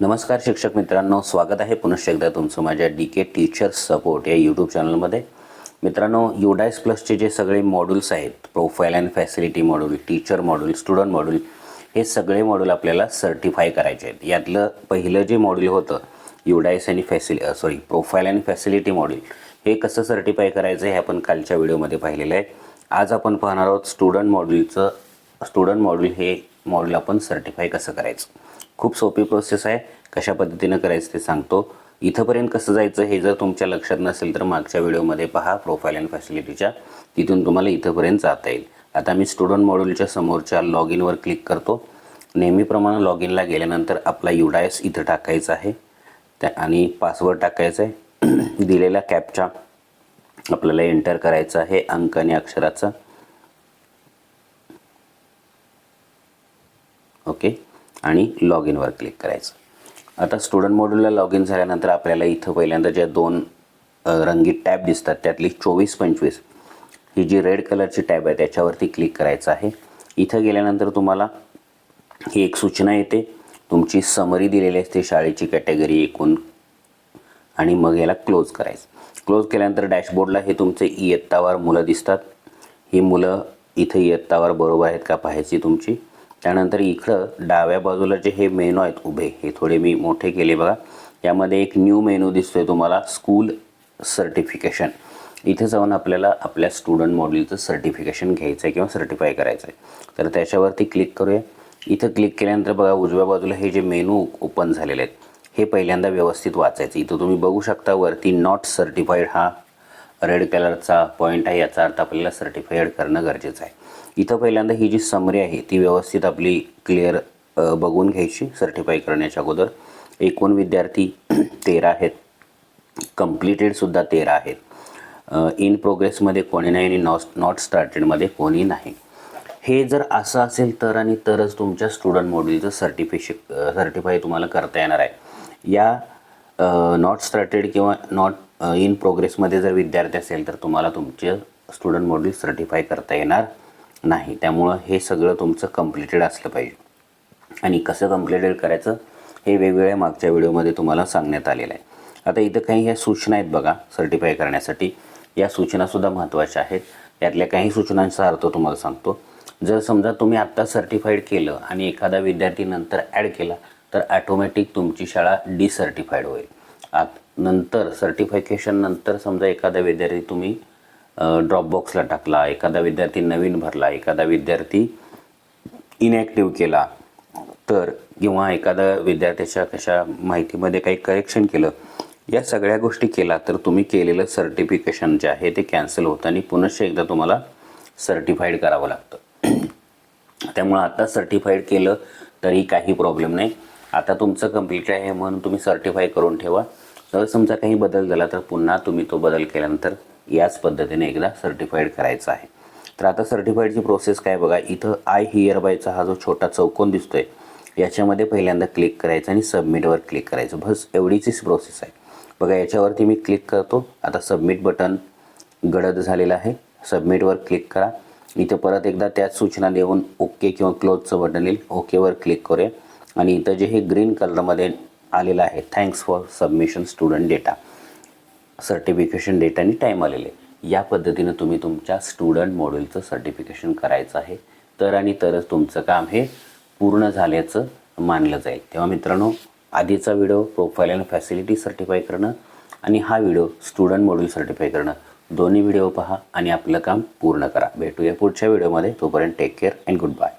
नमस्कार शिक्षक मित्रांनो स्वागत आहे पुनश्च एकदा तुमचं माझ्या डी के टीचर्स सपोर्ट या यूट्यूब चॅनलमध्ये मित्रांनो युडायस प्लसचे जे सगळे मॉड्यूल्स आहेत profile and facility module teacher module student module हे सगळे मॉड्यूल आपल्याला सर्टिफाय करायचे आहेत. यातलं पहिलं जे मॉड्यूल होतं युडायस आणि facili sorry profile and facility module हे कसं सर्टिफाय करायचं हे आपण कालच्या व्हिडिओमध्ये पाहिलेलं आहे. आज आपण पाहणार आहोत स्टुडंट मॉड्यूलचं स्टुडंट मॉड्यूल हे मॉड्यूल आपण सर्टिफाय कसं करायचं? खूप सोपी प्रोसेस आहे. कशा पद्धतीनं करायचं ते सांगतो. इथंपर्यंत कसं जायचं हे जर तुमच्या लक्षात नसेल तर मागच्या व्हिडिओमध्ये पहा प्रोफाईल अँड फॅसिलिटीच्या तिथून तुम्हाला इथंपर्यंत जाता येईल. आता मी स्टुडंट मॉड्यूलच्या समोरच्या लॉग इनवर क्लिक करतो. नेहमीप्रमाणे लॉग इनला गेल्यानंतर आपला युडायस इथं टाकायचा आहे. त्या आणि पासवर्ड टाकायचा आहे. दिलेला कॅपचा आपल्याला एंटर करायचा आहे अंक आणि अक्षराचा. ओके? आणि लॉग इनवर क्लिक करायचं. आता स्टुडंट मॉड्यूलला लॉग इन झाल्यानंतर आपल्याला इथं पहिल्यांदा ज्या दोन रंगीत टॅब दिसतात त्यातली चोवीस पंचवीस ही जी रेड कलरची टॅब आहे त्याच्यावरती क्लिक करायचं आहे. इथं गेल्यानंतर तुम्हाला ही एक सूचना येते. तुमची समरी दिलेली असते शाळेची कॅटेगरी एकूण आणि मग याला क्लोज करायचं. क्लोज केल्यानंतर डॅशबोर्डला हे तुमचे इयत्तावार मुलं दिसतात. ही मुलं इथं इयत्तावार बरोबर आहेत का पाहायची तुमची? त्यानंतर इकडं डाव्या बाजूला जे हे मेनू आहेत उभे हे थोडे मी मोठे केले बघा. यामध्ये एक न्यू मेनू दिसतोय तुम्हाला स्कूल सर्टिफिकेशन. इथे जाऊन आपल्याला आपल्या स्टुडंट मॉड्यूलचं सर्टिफिकेशन घ्यायचं आहे किंवा सर्टिफाय करायचं आहे तर त्याच्यावरती क्लिक करूया. इथं क्लिक केल्यानंतर बघा उजव्या बाजूला हे जे मेनू ओपन झालेले आहेत हे पहिल्यांदा व्यवस्थित वाचायचं. इथं तुम्ही बघू शकता वरती नॉट सर्टिफाईड हा रेड कलरचा पॉईंट आहे याचा अर्थ आपल्याला सर्टिफाईड करणं गरजेचं आहे. इथं पहिल्यांदा ही जी समरी आहे ती व्यवस्थित आपली क्लिअर बघून घ्यायची सर्टिफाय करण्याच्या अगोदर. एकूण विद्यार्थी तेरा आहेत. कम्प्लिटेडसुद्धा तेरा आहेत. इन प्रोग्रेसमध्ये कोणी नाही आणि नॉट नॉट स्टार्टेडमध्ये कोणी नाही. हे जर असं असेल तर आणि तरच तुमच्या स्टुडंट मॉड्यूलचं सर्टिफिशे सर्टिफाय तुम्हाला करता येणार आहे. या नॉट स्टार्टेड किंवा नॉट इन प्रोग्रेसमध्ये जर विद्यार्थी असेल तर तुम्हाला तुमचे स्टुडंट मॉड्यूल सर्टिफाय करता येणार नाही. त्यामुळं हे सगळं तुमचं कम्प्लिटेड असलं पाहिजे. आणि कसं कम्प्लिटेड करायचं हे वेगवेगळ्या मागच्या व्हिडिओमध्ये तुम्हाला सांगण्यात आलेलं आहे. आता इथं काही ह्या सूचना आहेत बघा सर्टिफाय करण्यासाठी. या सूचनासुद्धा महत्त्वाच्या आहेत. यातल्या काही सूचनांचा अर्थ तुम्हाला सांगतो. जर समजा तुम्ही आत्ता सर्टिफाईड केलं आणि एखादा विद्यार्थी नंतर ॲड केला तर ॲटोमॅटिक तुमची शाळा डिसर्टिफाईड होईल. आत नंतर सर्टिफिकेशन नंतर समजा एखादा विद्यार्थी तुम्ही ड्रॉपबॉक्सला टाकला एखादा विद्यार्थी नवीन भरला एखादा विद्यार्थी इनॅक्टिव्ह केला तर किंवा एखादा विद्यार्थ्याच्या कशा माहितीमध्ये काही करेक्शन केलं या सगळ्या गोष्टी केला तर तुम्ही केलेलं सर्टिफिकेशन जे आहे ते कॅन्सल होतं आणि पुनश्च एकदा तुम्हाला सर्टिफाईड करावं लागतं. त्यामुळं आता सर्टिफाईड केलं तरी काही प्रॉब्लेम नाही. आता तुमचं कंप्लीट आहे म्हणून तुम्ही सर्टिफाय करून ठेवा. जर समजा काही बदल झाला तर पुन्हा तुम्ही तो बदल केल्यानंतर याच पद्धतीने एकदा सर्टिफाईड करायचा आहे. तर आता सर्टिफाईडची प्रोसेस काय बघा इथं आय हिअर बायचा हा जो छोटा चौकोन दिसतोय याच्यामध्ये पहिल्यांदा क्लिक करायचं आणि सबमिटवर क्लिक करायचं. बस एवढीचीच प्रोसेस आहे. बघा याच्यावरती मी क्लिक करतो. आता सबमिट बटन गडद झालेलं आहे. सबमिटवर क्लिक करा. इथं परत एकदा त्याच सूचना देऊन ओके किंवा क्लोजचं बटन येईल. ओकेवर क्लिक करूया. आणि इथं जे हे ग्रीन कलरमध्ये आलेला आहे. Thanks for submission student data certification data आणि टाईम आलेले. या पद्धतीनं तुम्ही तुमच्या स्टुडंट मॉड्यूलचं सर्टिफिकेशन करायचं आहे. तर आणि तरच तुमचं काम हे पूर्ण झाल्याचं मानलं जाईल. तेव्हा मित्रांनो आधीचा video profile and facility certify करणं आणि हा व्हिडिओ स्टुडंट मॉड्यूल सर्टिफाय करणं. दोन्ही व्हिडिओ पहा आणि आपलं काम पूर्ण करा. भेटूया पुढच्या व्हिडिओमध्ये तोपर्यंत take care and good bye